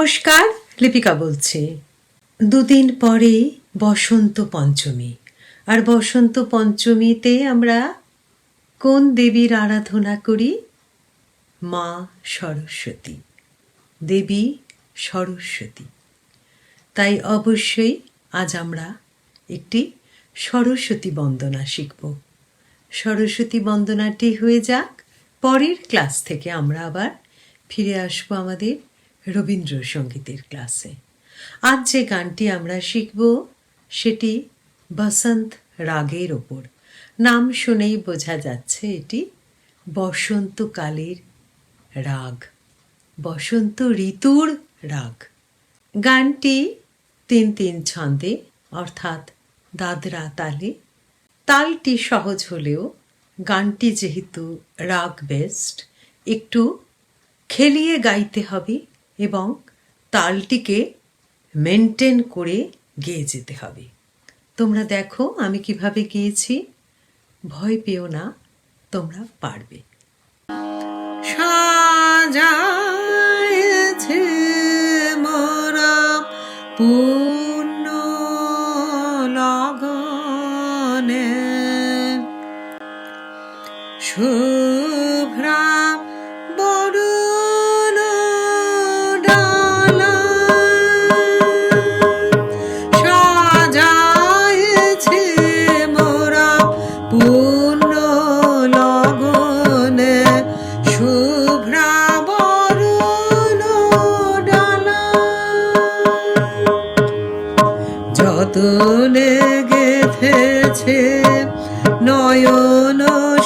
নমস্কার, লিপিকা বলছি। দুদিন পরে বসন্ত পঞ্চমী। আর বসন্ত পঞ্চমীতে আমরা কোন দেবীর আরাধনা করি? মা সরস্বতী, দেবী সরস্বতী। তাই অবশ্যই আজ আমরা একটি সরস্বতী বন্দনা শিখব। সরস্বতী বন্দনাটি হয়ে যাক, পরের ক্লাস থেকে আমরা আবার ফিরে আসব আমাদের রবীন্দ্রসঙ্গীতের ক্লাসে। আজ যে গানটি আমরা শিখব, সেটি বসন্ত রাগের ওপর। নাম শুনেই বোঝা যাচ্ছে এটি বসন্তকালের রাগ, বসন্ত ঋতুর রাগ। গানটি তিন তিন ছন্দে, অর্থাৎ দাদরা তালে। তালটি সহজ হলেও গানটি যেহেতু রাগ বেস্ট একটু খেলিয়ে গাইতে হবে। এবং তালটিকে মেনটেন করে গেয়ে যেতে হবে। তোমরা দেখো আমি কীভাবে গিয়েছি। ভয় পেও না, তোমরা পারবে। সাজায়েছে মোরা যতনে গেথেছে নয়ন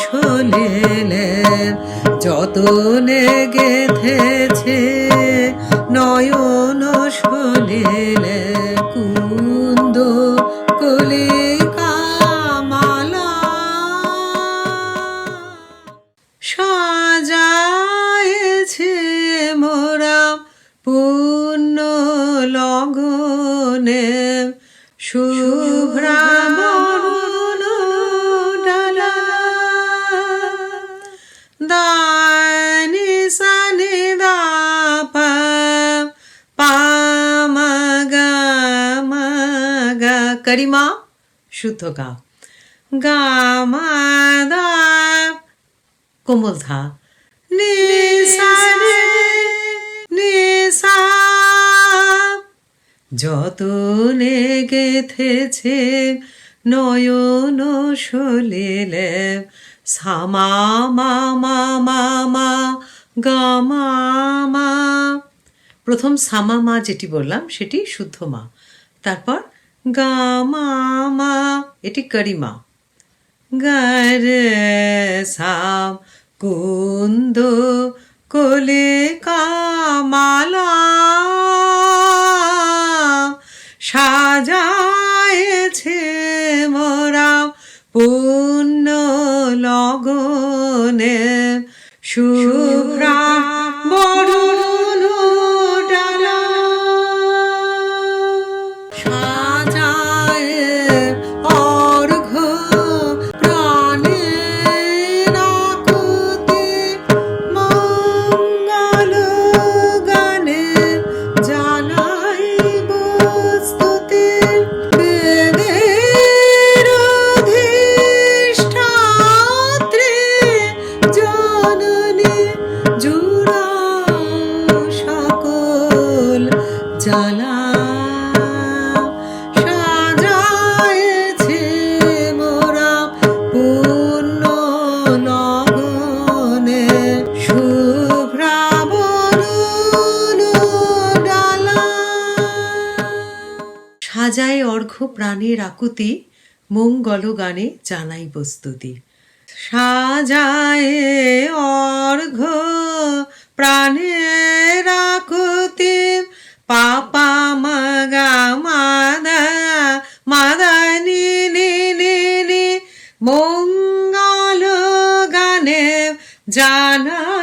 সলিলে। যতনে গেথেছে নয়ন সলিলে। শুভ্রা বরুণ ডালা দানি সানি দা পা পা মা গা মা গা করিমা শুদ্ধ গা গা মা দা কোমল ধা নি যতনে গেথেছে নয়ন সলিলে, সামা মা মা মা মা গা মা মা। প্রথম সামা মা যেটি বললাম, সেটি শুদ্ধ মা। তারপর গা মা মা, এটি করিমা গরে সাম কুন্দ কোলে কামালা। সাজায় অর্ঘ্য প্রাণের আকুতি, মঙ্গল গানে জানাই বস্তুতি সাজায় অর্ঘ্য প্রাণের আকুতি, পাপা মগা মাদা মাদা নি নি নি নি, মঙ্গল গানে জানাই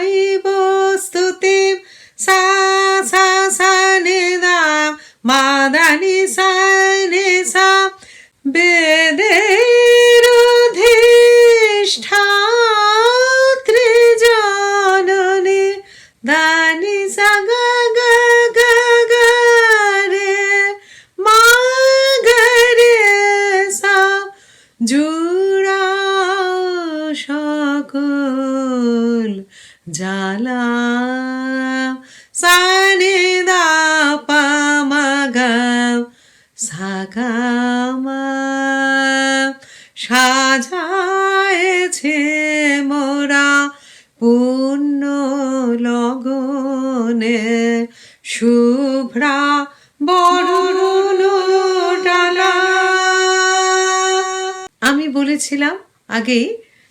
বলেছিলাম আগেই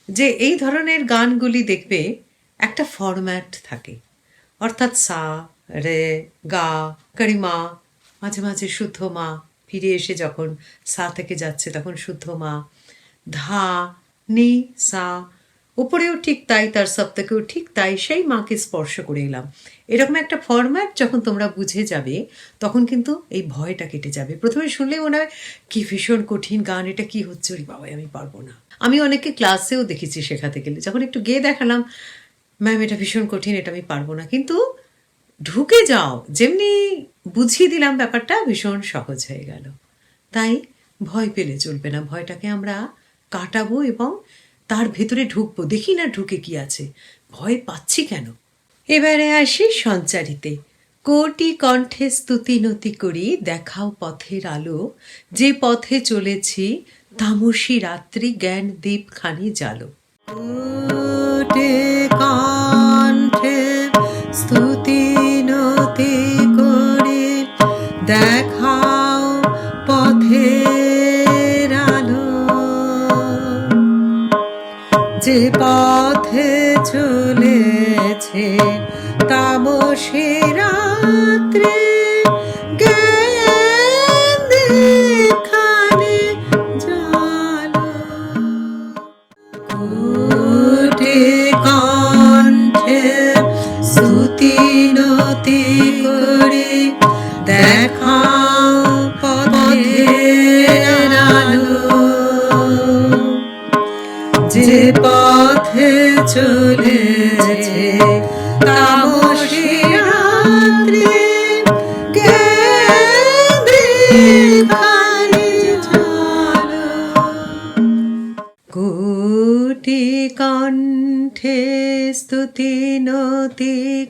যে এই ধরনের গানগুলি দেখবে একটা ফরম্যাট থাকে। অর্থাৎ সা, রে, গা করিমা মাঝে মাঝে শুদ্ধ মা ফিরে এসে যখন সা থেকে যাচ্ছে তখন শুদ্ধ মা। ধা, নি, সা উপরেও ঠিক তাই, তার সপ্তাহেও ঠিক তাই, সেই মাকে স্পর্শ করে এলাম। এরকম একটা ফরম্যাট যখন তোমরা বুঝে যাবে, তখন কিন্তু এই ভয়টা কেটে যাবে। প্রথমে শুনলে মনে হয়, কি ভীষণ কঠিন গান, এটা কি হচ্ছে? ওরে বাবাই, আমি পারব না। আমি অনেকে ক্লাসেও দেখেছি শেখাতে গেলে। যখন একটু গেয়ে দেখালাম, ম্যাম, এটা ভীষণ কঠিন, এটা আমি পারব না। কিন্তু ঢুকে যাও, যেমনি বুঝিয়ে দিলাম ব্যাপারটা, ভীষণ সহজ হয়ে গেল। তাই ভয় পেলে চলবে না। ভয়টাকে আমরা কাটাবো এবং তার ভেতরে ঢুকবো দেখি না ঢুকে কি আছে। ভয় পাচ্ছি কেন? এবারে আসি সঞ্চারিতে। কোটি কণ্ঠে স্তুতি নতি করি দেখাও পথের আলো। যে পথে চলেছি তামসী রাত্রি জ্ঞান দীপ খানি জালো কণ্ঠে স্তুতি নতি করি দেখাও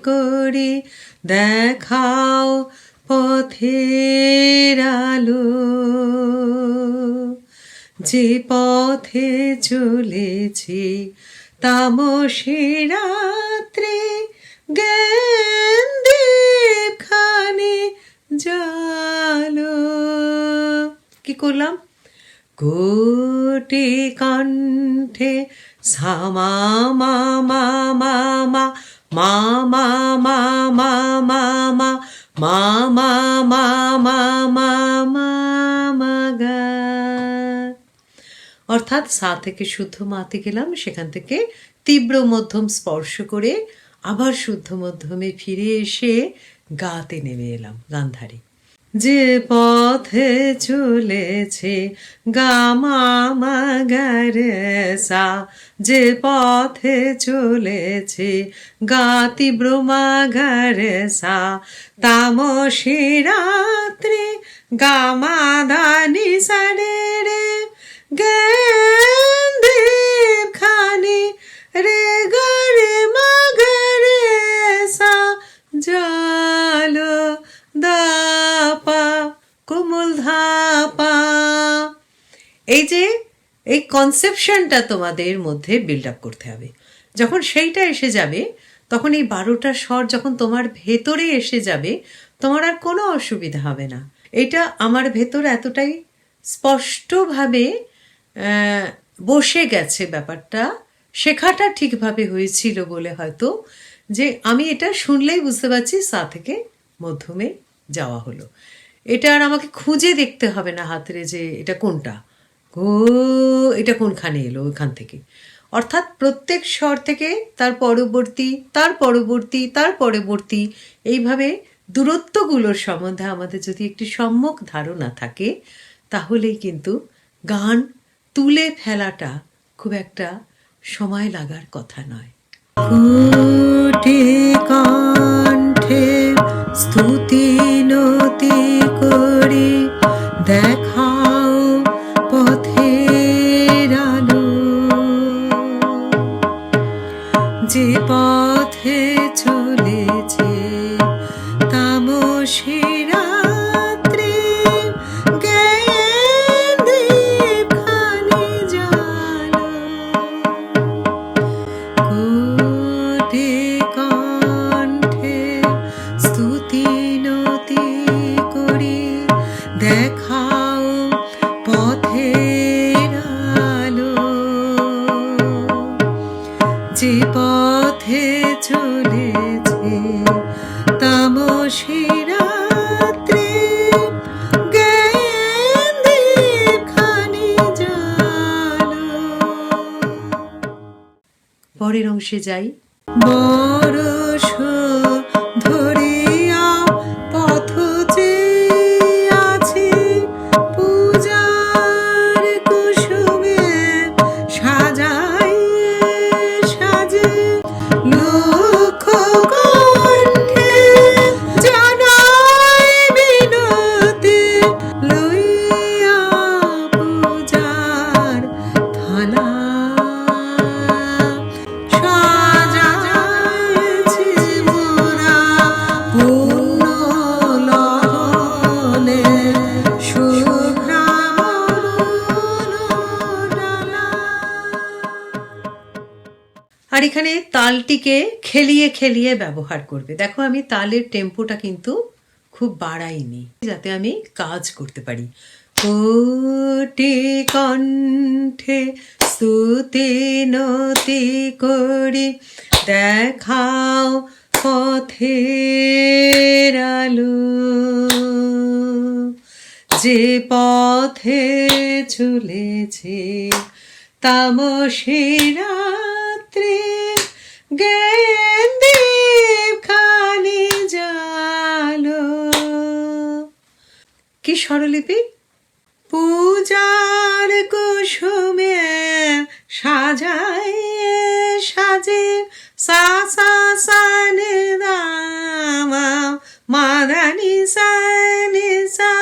করি, দেখাও পথের আলো। যে পথে চলেছি, তামসী রাত্রে জ্ঞান দেখানে জালো। কি করলাম? কোটি কণ্ঠে সামা মা মা মা মা মা মা মা মা মা মা মা মা মা মা মা মা গা অর্থাৎ সা থেকে শুদ্ধ মাতে গেলাম সেখান থেকে তীব্র মধ্যম স্পর্শ করে আবার শুদ্ধ মধ্যমে ফিরে এসে গাতে নেমে এলাম গান্ধারী যে পথে চলেছে গামামাগারেসা যে পথে চলেছে গা সা, তামসি রাত্রে গামাদানি সারে রে, গে কনসেপশনটা তোমাদের মধ্যে বিল্ড আপ করতে হবে। যখন সেইটা এসে যাবে, তখন এই বারোটা স্বর যখন তোমার ভেতরে এসে যাবে, তোমার আর কোনো অসুবিধা হবে না। এটা আমার ভেতর এতটাই স্পষ্টভাবে বসে গেছে ব্যাপারটা। শেখাটা ঠিকভাবে হয়েছিল বলে হয়তো যে আমি এটা শুনলেই বুঝতে পারছি, সা থেকে মধ্যমে যাওয়া হলো। এটা আর আমাকে খুঁজে দেখতে হবে না হাতরে যে এটা কোনটা। গো এটা কোনখানে এলো? ওখান থেকে। অর্থাৎ প্রত্যেক স্বর থেকে তার পরবর্তী তার পরবর্তী তার পরবর্তী, এইভাবে দূরত্বগুলোর সম্বন্ধে আমাদের যদি একটি সম্যক ধারণা থাকে, তাহলেই কিন্তু গান তুলে ফেলাটা খুব একটা সময় লাগার কথা নয়। কণ্ঠে স্তুতি Marina. পরের অংশে যাই। বরষ তালটিকে খেলিয়ে খেলিয়ে ব্যবহার করবে। দেখো আমি তালের টেম্পোটা কিন্তু খুব বাড়াইনি, যাতে আমি কাজ করতে পারি। কোটি কণ্ঠে স্তুতি নতি করি, দেখাও পথের আলো। যে পথে চলেছে তামসে রাত্রে জ্ঞান দেব খানি জালো। কি স্বরলিপি? পূজার কুসুমে সাজায় সাজে সা সা সা নি দামা, মাদানি সা নি সা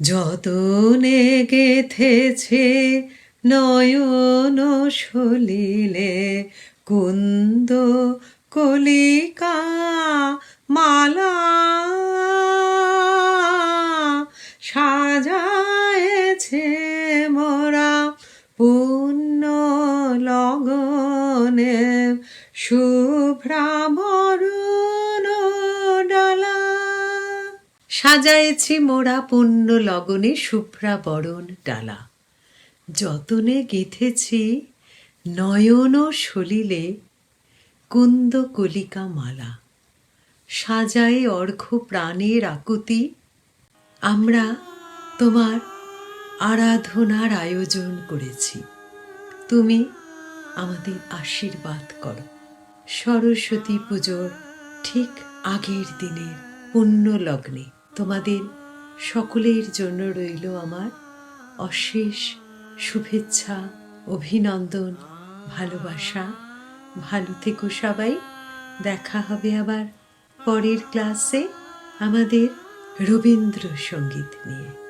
যতনে গেথেছে নয়ন সলিলে কুন্দ কলিকা মালা সাজায়েছে মোরা পূর্ণ লগনে শুভ্রা সাজায়েছি মোরা পুণ্য লগনে শুভ্রা বরণ ডালা। যতনে গেথেছি নয়ন সলিলে কুন্দ কলিকা মালা। সাজায়ে অর্ঘ প্রাণের আকুতি, আমরা তোমার আরাধনার আয়োজন করেছি। তুমি আমাদের আশীর্বাদ করো। সরস্বতী পুজোর ঠিক আগের দিনের পুণ্য লগ্নে। তোমাদের সকলের জন্য রইল আমার অশেষ শুভেচ্ছা, অভিনন্দন, ভালোবাসা। ভালো থেকো সবাই। দেখা হবে আবার পরের ক্লাসে আমাদের রবীন্দ্রসঙ্গীত নিয়ে।